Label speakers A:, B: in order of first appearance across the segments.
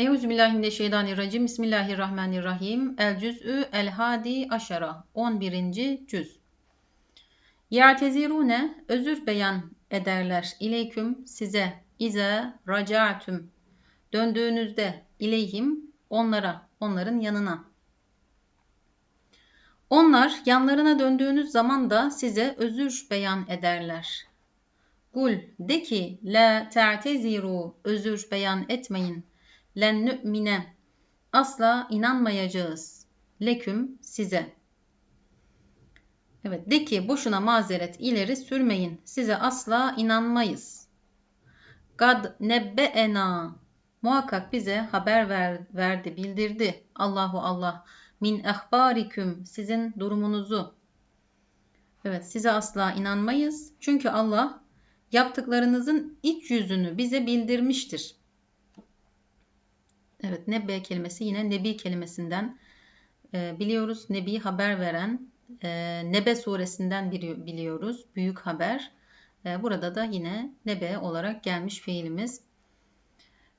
A: Euzubillahimineşşeytanirracim. Bismillahirrahmanirrahim. El cüz'ü el hadi aşara. 11. cüz. Ya'tezirune özür beyan ederler. İleyküm size. İze raca'tüm. Döndüğünüzde ileyhim onlara, onların yanına. Onlar yanlarına döndüğünüz zaman da size özür beyan ederler. Kul de ki la ta'teziru özür beyan etmeyin len nü'mine asla inanmayacağız. Leküm size. Evet de ki boşuna mazeret ileri sürmeyin. Size asla inanmayız. Gad nebbeena muhakkak bize haber ver, verdi, bildirdi. Allahu Allah min ehbariküm sizin durumunuzu. Evet size asla inanmayız. Çünkü Allah yaptıklarınızın iç yüzünü bize bildirmiştir. Evet nebbe kelimesi yine nebi kelimesinden e, biliyoruz. Nebi haber veren e, Nebe suresinden biliyoruz. Büyük haber. E, burada da yine nebe olarak gelmiş fiilimiz.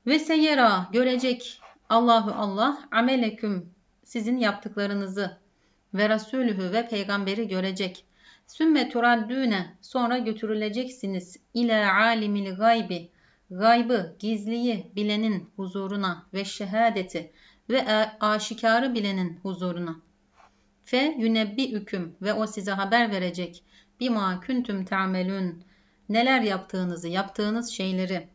A: Ve seyera görecek Allahu Allah ameleküm sizin yaptıklarınızı ve Resulühü ve peygamberi görecek. Sümme turaddüne sonra götürüleceksiniz ile alimil gaybi gaybı, gizliyi bilenin huzuruna ve şehadeti ve aşikarı bilenin huzuruna. Fe yünebbi hüküm ve o size haber verecek. Bima küntüm ta'melün. Neler yaptığınızı, yaptığınız şeyleri.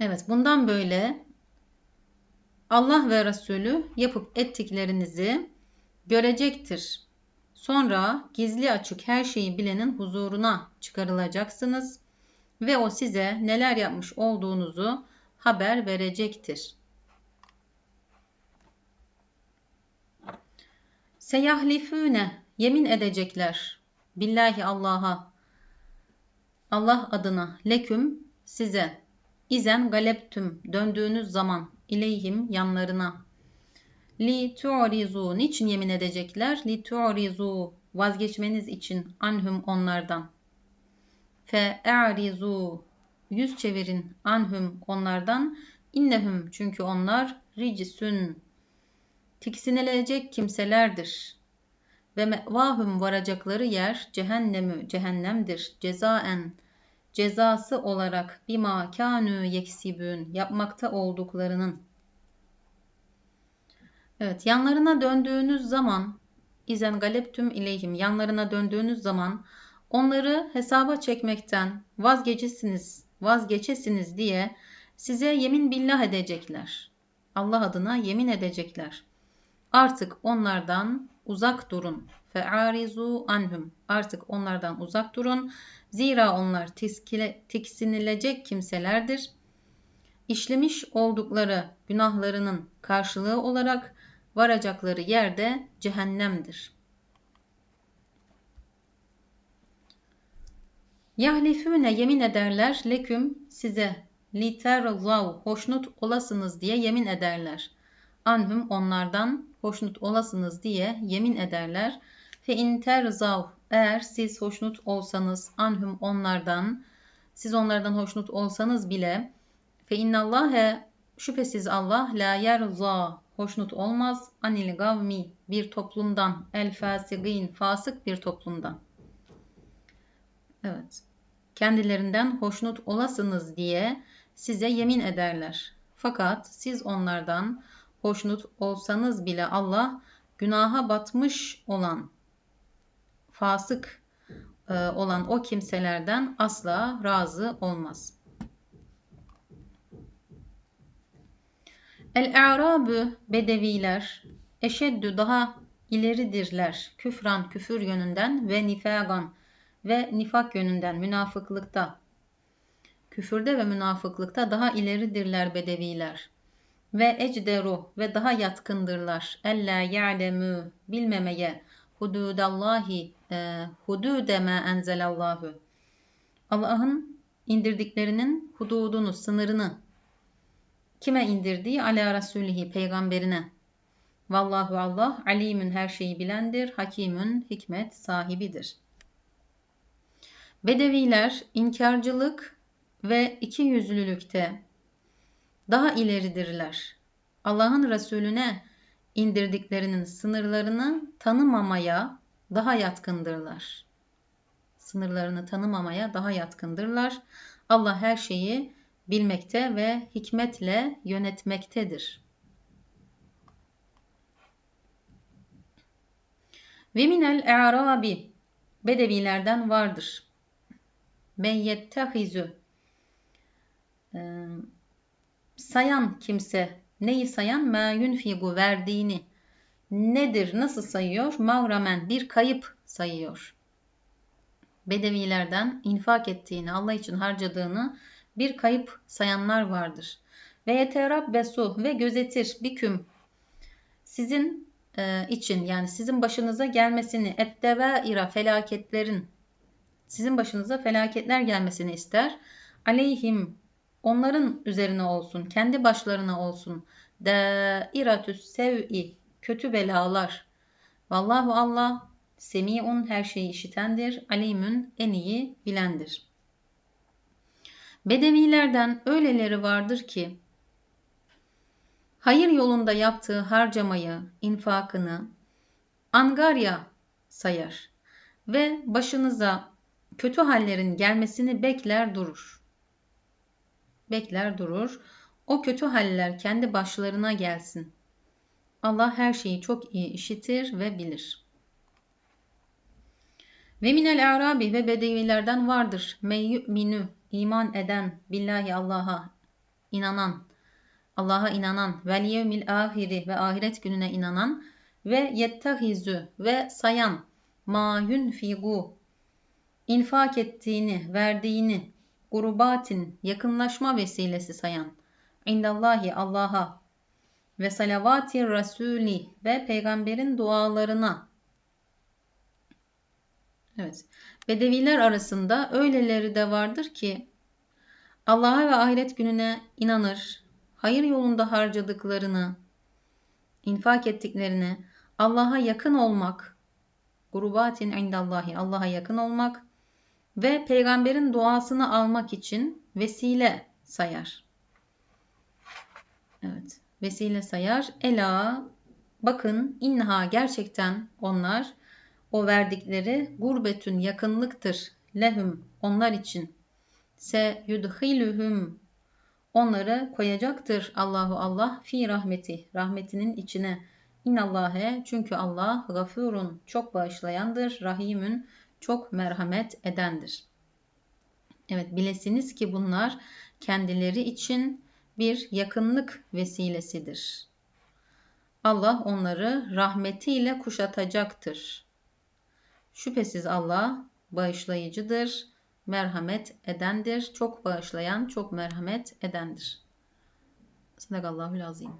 A: Evet bundan böyle Allah ve Resulü yapıp ettiklerinizi görecektir. Sonra gizli açık her şeyi bilenin huzuruna çıkarılacaksınız ve o size neler yapmış olduğunuzu haber verecektir. Seyahlifune yemin edecekler. Billahi Allah'a Allah adına leküm size izen galeptüm döndüğünüz zaman ileyhim yanlarına Li tu'rizu niçin yemin edecekler? Li tu'rizu vazgeçmeniz için anhum onlardan. Fe e'rizu yüz çevirin anhum onlardan. İnnehum çünkü onlar ricisün tiksinilecek kimselerdir. Ve mevahum varacakları yer cehennemü cehennemdir. Cezaen cezası olarak bima kânü yeksibün yapmakta olduklarının Evet yanlarına döndüğünüz zaman izen galeptüm ileyhim yanlarına döndüğünüz zaman onları hesaba çekmekten vazgeçesiniz, vazgeçesiniz diye size yemin billah edecekler. Allah adına yemin edecekler. Artık onlardan uzak durun. Fe'arizu anhum. Artık onlardan uzak durun. Zira onlar tiskile, tiksinilecek kimselerdir. İşlemiş oldukları günahlarının karşılığı olarak varacakları yerde cehennemdir. Yahlifune yemin ederler leküm size literzav hoşnut olasınız diye yemin ederler. Anhum onlardan hoşnut olasınız diye yemin ederler. Fe interzav eğer siz hoşnut olsanız anhum onlardan siz onlardan hoşnut olsanız bile fe innallâhe şüphesiz Allah la yerza hoşnut olmaz. Anil gavmi bir toplumdan, el fasigin fasık bir toplumdan. Evet. Kendilerinden hoşnut olasınız diye size yemin ederler. Fakat siz onlardan hoşnut olsanız bile Allah günaha batmış olan fasık e, olan o kimselerden asla razı olmaz. El-A'rabü bedeviler eşeddü daha ileridirler küfran küfür yönünden ve nifagan ve nifak yönünden münafıklıkta. Küfürde ve münafıklıkta daha ileridirler bedeviler. Ve ecderu ve daha yatkındırlar. Ella ya'lemü bilmemeye hududallahi e, hudude ma enzelallahu. Allah'ın indirdiklerinin hududunu, sınırını Kime indirdiği? Ala Resulihi peygamberine. Vallahu Allah alimün her şeyi bilendir, hakimün hikmet sahibidir. Bedeviler inkarcılık ve iki yüzlülükte daha ileridirler. Allah'ın Resulüne indirdiklerinin sınırlarını tanımamaya daha yatkındırlar. Sınırlarını tanımamaya daha yatkındırlar. Allah her şeyi bilmekte ve hikmetle yönetmektedir. Ve minel e'rabi bedevilerden vardır. Men yettehizü ee, sayan kimse neyi sayan? Ma yunfigu verdiğini nedir? Nasıl sayıyor? Mavramen bir kayıp sayıyor. Bedevilerden infak ettiğini, Allah için harcadığını bir kayıp sayanlar vardır. Ve yeterabbesu ve gözetir biküm sizin e, için yani sizin başınıza gelmesini ettevaira felaketlerin sizin başınıza felaketler gelmesini ister. Aleyhim onların üzerine olsun, kendi başlarına olsun. Dairatüs sev'i kötü belalar. Vallahu Allah semiun her şeyi işitendir. Alimün en iyi bilendir. Bedevilerden öyleleri vardır ki hayır yolunda yaptığı harcamayı, infakını angarya sayar ve başınıza kötü hallerin gelmesini bekler durur. Bekler durur. O kötü haller kendi başlarına gelsin. Allah her şeyi çok iyi işitir ve bilir. Ve minel arabi ve bedevilerden vardır. Men yu'minu iman eden billahi Allah'a inanan Allah'a inanan vel yevmil ahiri ve ahiret gününe inanan ve yettehizü ve sayan ma yunfigu infak ettiğini, verdiğini, gurubatin yakınlaşma vesilesi sayan indallahi Allah'a ve salavati rasuli ve peygamberin dualarına Evet. Bedeviler arasında öyleleri de vardır ki Allah'a ve ahiret gününe inanır, hayır yolunda harcadıklarını, infak ettiklerini, Allah'a yakın olmak, gurubatin indallahi, Allah'a yakın olmak ve peygamberin duasını almak için vesile sayar. Evet, vesile sayar. Ela, bakın inha gerçekten onlar o verdikleri gurbetün yakınlıktır lehum onlar için. Se yudhiluhum onları koyacaktır Allahu Allah fi rahmeti rahmetinin içine. İnallâhe çünkü Allah gafurun çok bağışlayandır. Rahimün çok merhamet edendir. Evet bilesiniz ki bunlar kendileri için bir yakınlık vesilesidir. Allah onları rahmetiyle kuşatacaktır. Şüphesiz Allah bağışlayıcıdır, merhamet edendir, çok bağışlayan, çok merhamet edendir. Sadakallahül azim.